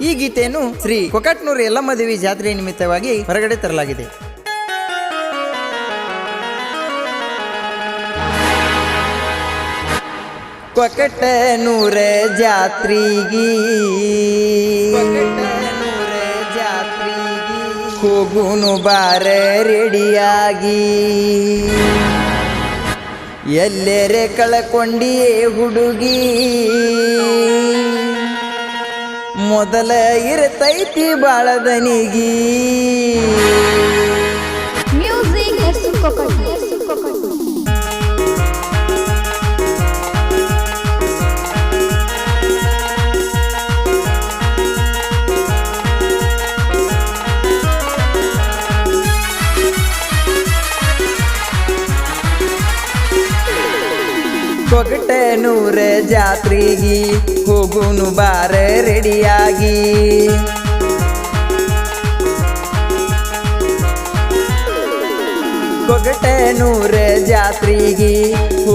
ಈ ಗೀತೆಯನ್ನು ಶ್ರೀ ಕೊಕಟ್ನೂರು ಯಲ್ಲಮ್ಮ ದೇವಿ ಜಾತ್ರೆ ನಿಮಿತ್ತವಾಗಿ ಹೊರಗಡೆ ತರಲಾಗಿದೆ. ಕೊಕಟನೂರ ಜಾತ್ರಿಗಿ ಹೋಗುನು ಬಾರ ರೆಡಿಯಾಗಿ. ಎಲ್ಲೆರೆ ಕಳಕೊಂಡಿಯೇ ಹುಡುಗಿ. ಮೊದಲ ಇರತೈತಿ ಬಾಳದನಿಗಿ. ಕೊಕಟನೂರ ಜಾತ್ರೆಗಿ ಹೋಗುನು ಬಾರ ರೆಡಿಯಾಗಿ. ಕೊಗಟನೂರ ಜಾತ್ರೆಗಿ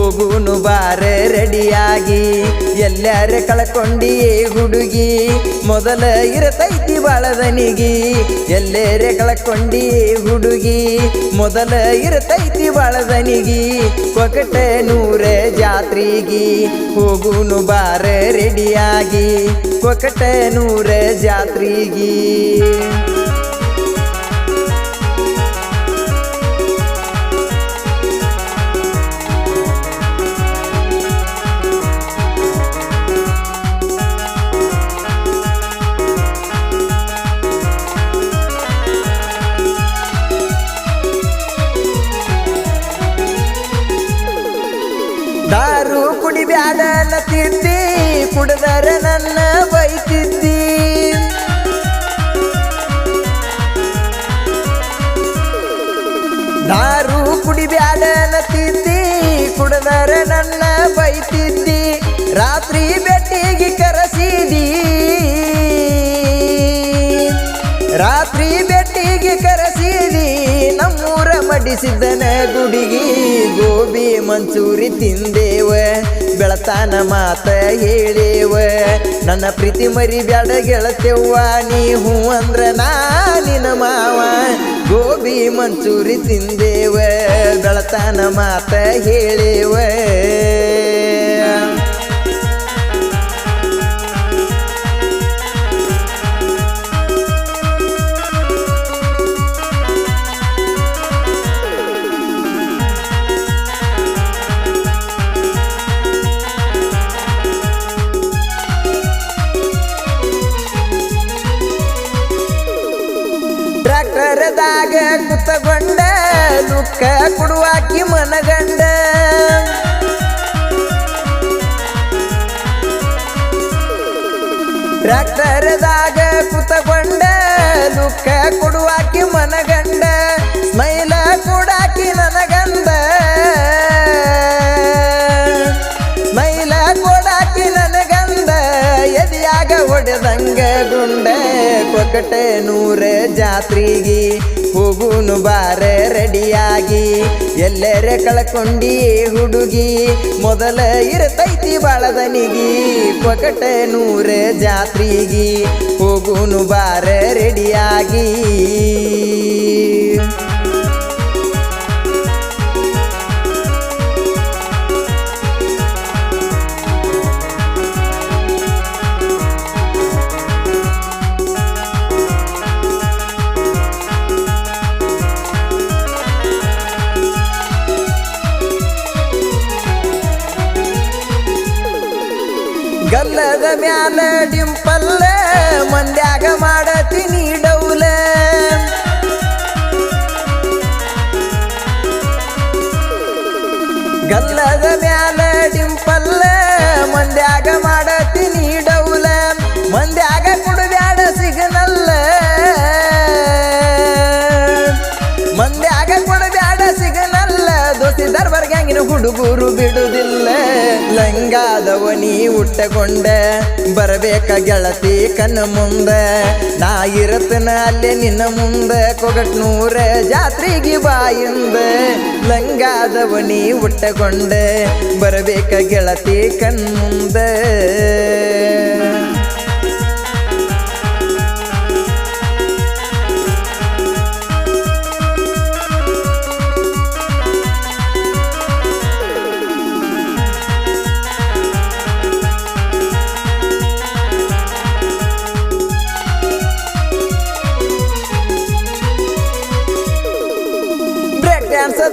ಹೋಗುನು ಬಾರೆ ರೆಡಿಯಾಗಿ. ಎಲ್ಲಾರ ಕಳ್ಕೊಂಡಿಯೇ ಹುಡುಗಿ. ಮೊದಲ ಇರತೈತಿ ಬಾಳದನಿಗಿ. ಎಲ್ಲೇರೆ ಕಳ್ಕೊಂಡಿಯೇ ಹುಡುಗಿ. ಮೊದಲ ಇರತೈತಿ ಬಾಳದನಿಗಿ. ನೂರೆ ಜಾತ್ರೆಗಿ. ಹೋಗುನು ಬಾರೆ ರೆಡಿಯಾಗಿ. ಕೊಕಟನೂರ ಜಾತ್ರೆಗಿ. ರಾತ್ರಿ ಬೆಟ್ಟಿಗೆ ಕರೆಸಿರಿ ನಮ್ಮೂರ ಮಡಿಸಿದ್ದನ ಗುಡಿಗಿ. ಗೋಬಿ ಮಂಚೂರಿ ತಿಂದೇವ, ಬೆಳತಾನ ಮಾತ ಹೇಳೇವ. ನನ್ನ ಪ್ರೀತಿ ಮರಿ ಬ್ಯಾಡ ಗೆಳತೆವ್ವ, ನೀ ಹೂ ಅಂದ್ರ ನಾ ನಿನ್ನ ಮಾವ. ಗೋಬಿ ಮಂಚೂರಿ ತಿಂದೇವ, ಬೆಳತಾನ ಮಾತ ಹೇಳೇವ. ಟ್ರ್ಯಾಕ್ಟರ್ದಾಗ ದುಃಖ ಕೊಡುವಾಕಿ ಮನಗಂಡ. ಟ್ರ್ಯಾಕ್ಟರ್ದಾಗ ಕುತಗೊಂಡ ಲುಕ್ಕ ಕೊಡುವಾಕಿ ಮನಗಂಡ. ಸ್ಮೈಲ ಕೂಡಾಕಿ ನನಗಂದ. ಸ್ಮೈಲ ಕೂಡಾಕಿ ನನಗಂದ. ಎದಿಯಾಗ ಹೊಡೆದಂಗ ಗುಂಡ. ಕೊಕಟ ನೂರೆ ಜಾತ್ರೆಗಿ, ಹೋಗುನು ಬಾರೆ ರೆಡಿಯಾಗಿ. ಎಲ್ಲೆರೆ ಕಳ್ಕೊಂಡಿ ಹುಡುಗಿ, ಮೊದಲ ಇರತೈತಿ ಬಾಳದನಿಗಿ. ಕೊಕಟ ನೂರೆ ಜಾತ್ರೆಗಿ, ಹೋಗುನು ಬಾರೆ ರೆಡಿಯಾಗಿ. ಮ್ಯಾಲ ಡಿಂಪಲ್ಲ ಮಂಡ್ಯಾಗ ಮಾಡತೀನಿ ಡೌಲ. ಗಲ್ಲದ ಮ್ಯಾಲ ಡಿಂಪಲ್ಲ ಮಂಡ್ಯಾಗ ಮಾಡತೀನಿ ಡೌಲ. ಮಂಡ್ಯಾಗ ಕುಡಬ್ಯಾಡ ಸಿಗನಲ್ಲ. ಮಂದ್ಯಾಗ ಕೊಡಬ್ಯಾಡ ಸಿಗನಲ್ಲ. ದೋಸ್ತಿ ದರ್ಬಾರ್ ಗ್ಯಾಂಗಿನ ಹುಡುಗರು ಬಿಡುದಿಲ್ಲ ಲಂಗಾದವನಿ ಉಟ್ಟಕೊಂಡ ಬರಬೇಕ ಗೆಳತಿ ಕಣ್ಣ ಮುಂದ. ನಾ ಇರತನ ಅಲ್ಲೇ ನಿನ್ನ ಮುಂದ ಕೊಗಟ್ನೂರ ಜಾತ್ರೆಗೆ ಬಾಯಿಂದ ಲಂಗಾದವನಿ ಉಟ್ಟಕೊಂಡ ಬರಬೇಕ ಗೆಳತಿ ಕಣ್ಮುಂದ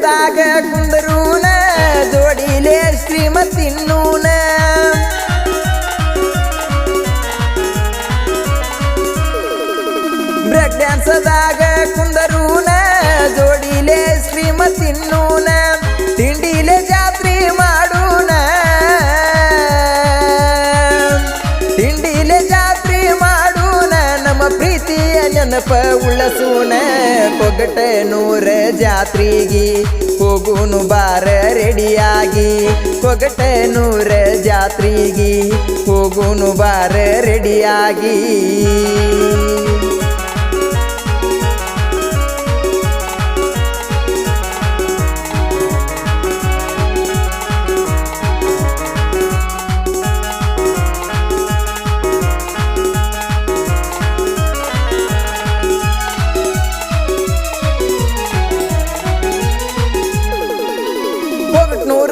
ಡ್ಯಾನ್ಸದಾಗ ಕುಂದರೂನ ಜೋಡಿಲೆ ಶ್ರೀಮತಿನ್ನೂನ. ಬ್ರೇಕ್ ಡ್ಯಾನ್ಸದಾಗ ನೆನಪ ಉಳಸೂನ ಕೊಗಟ ನೂರ ಜಾತ್ರೆಗೆ. ಹೋಗುನು ಬಾರ ರೆಡಿಯಾಗಿ ಕೊಗಟ ನೂರ ಜಾತ್ರೆಗೆ. ಹೋಗುನು ಬಾರ ರೆಡಿಯಾಗಿ.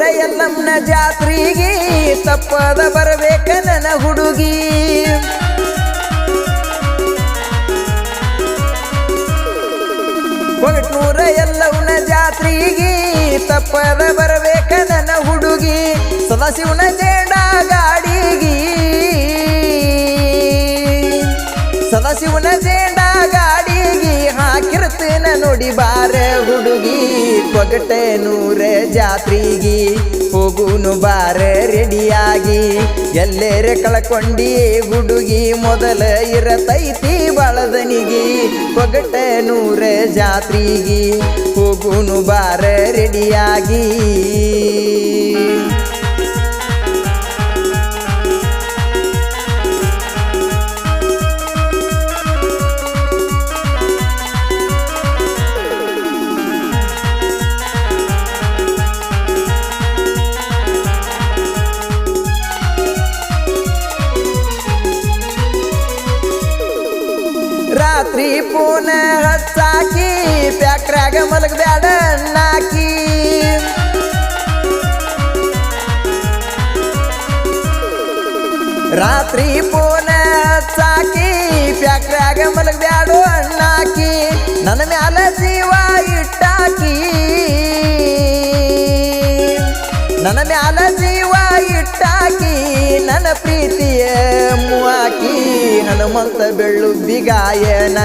ನೂರ ಎಲ್ಲಮ್ಮನ ಜಾತ್ರೆಗೆ ತಪ್ಪದ ಬರಬೇಕ ನನ್ನ ಹುಡುಗಿ. ನೂರ ಎಲ್ಲವನ ಜಾತ್ರೆಗೆ ತಪ್ಪದ ಬರಬೇಕ ನನ್ನ ಹುಡುಗಿ. ಸದಾಶಿವನ ಜೇಂಡ ಕೊಗಟ ನೂರ ಜಾತ್ರಿಗಿ, ಹೋಗುನು ಬಾರ ರೆಡಿಯಾಗಿ. ಎಲ್ಲೇರೆ ಕಳ್ಕೊಂಡಿ ಹುಡುಗಿ, ಮೊದಲ ಇರತೈತಿ ಬಳದನಿಗಿ. ನೂರ ಜಾತ್ರಿಗಿ, ಹೋಗುನು ಬಾರ ರೆಡಿಯಾಗಿ. ರಾತ್ರಿ ಪೂನ ಹಚ್ಚಾಕಿ ಪ್ಯಾಕ್ರಾಗ ಮಲಗಬೇಡ ಅಣ್ಣಾಕಿ ರಾತ್ರಿ ಪೂನ ಹಚ್ಚಾಕಿ ಪ್ಯಾಕ್ರಾಗ ಮಲಗಬೇಡ ಅಣ್ಣಾಕಿ ನನ್ನ ಹನುಮಂತ ಬೆಳ್ಳು ಬಿಗಾಯನ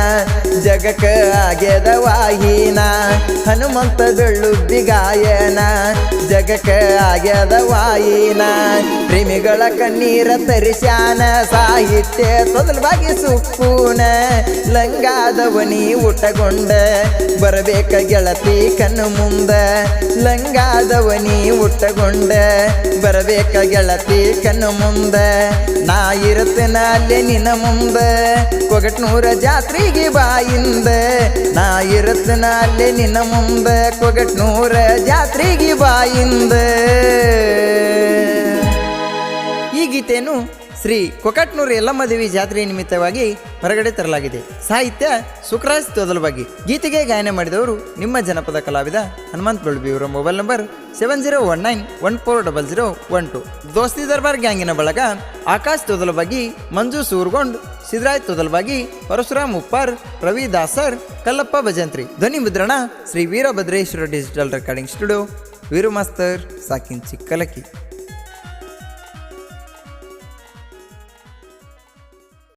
ಜಗಕ್ಕ ಆಗ್ಯದ ವಾಹಿನ. ಹನುಮಂತ ಬೆಳ್ಳುಬ್ಬಿ ಗಾಯನ ಜಗಕ್ಕ ಆಗ್ಯದ ವಾಯಿನ? ಪ್ರೇಮಿಗಳ ಕಣ್ಣೀರ ತರಿಸ್ಯಾನ? ಸಾಹಿತ್ಯ ತೊದಲವಾಗಿ ಸುಪ್ಪೂನ ಲಂಗಾದವನಿ ಊಟಗೊಂಡ ಬರಬೇಕ ಗೆಳತಿ ಕಣ್ಣು ಮುಂದ? ಲಂಗಾದವನಿ ಊಟಗೊಂಡ ಬರಬೇಕ ಗೆಳತಿ ಕಣ್ಣು ಮುಂದ? ನಾ ಇರುತ್ತೇನ ನಿನ್ನ ಮುಂದ? ಕೊಗಟ್ನೂರ ಜಾತ್ರೆಗೆ ಬಾಯಿಂದ? ನಾ ಇರುತ್ತೇನ ಅಲ್ಲೇ ನಿನ್ನ ಮುಂದ ಕೊಗಟ್ನೂರ ಜಾತ್ರೆಗೆ ಬಾಯಿಂದ ಈ ಗೀತೆಯನ್ನು ಶ್ರೀ ಕೊಕಟ್ನೂರು ಎಲ್ಲಮ್ಮ ದೇವಿ ಜಾತ್ರೆ ನಿಮಿತ್ತವಾಗಿ ಹೊರಗಡೆ ತರಲಾಗಿದೆ. ಸಾಹಿತ್ಯ ಸುಖರಾಜ್ ತೊದಲವಾಗಿ ಗೀತೆಗೆ ಗಾಯನ ಮಾಡಿದವರು ನಿಮ್ಮ ಜನಪದ ಕಲಾವಿದ ಹನುಮಂತ್ ಬಳ್ಬಿ ಇವರ mobile number seven zero one nine one four double zero one two. Dosti Darbar ಗ್ಯಾಂಗಿನ ಬಳಗ ಆಕಾಶ್ ತೊದಲವಾಗಿ ಮಂಜು ಸೂರ್ಗೊಂಡ್ ಸಿದ್ರಾಯ್ ತೊದಲ್ವಾಗಿ ಪರಶುರಾಮ್ ಉಪ್ಪಾರ್, ರವಿ ದಾಸರ್, ಕಲ್ಲಪ್ಪ ಭಜಂತ್ರಿ. ಧ್ವನಿ ಮುದ್ರಣ Shri Veerabhadreshwara digital recording studio Veeru master ಸಾಕಿನ್ Chikkalakki.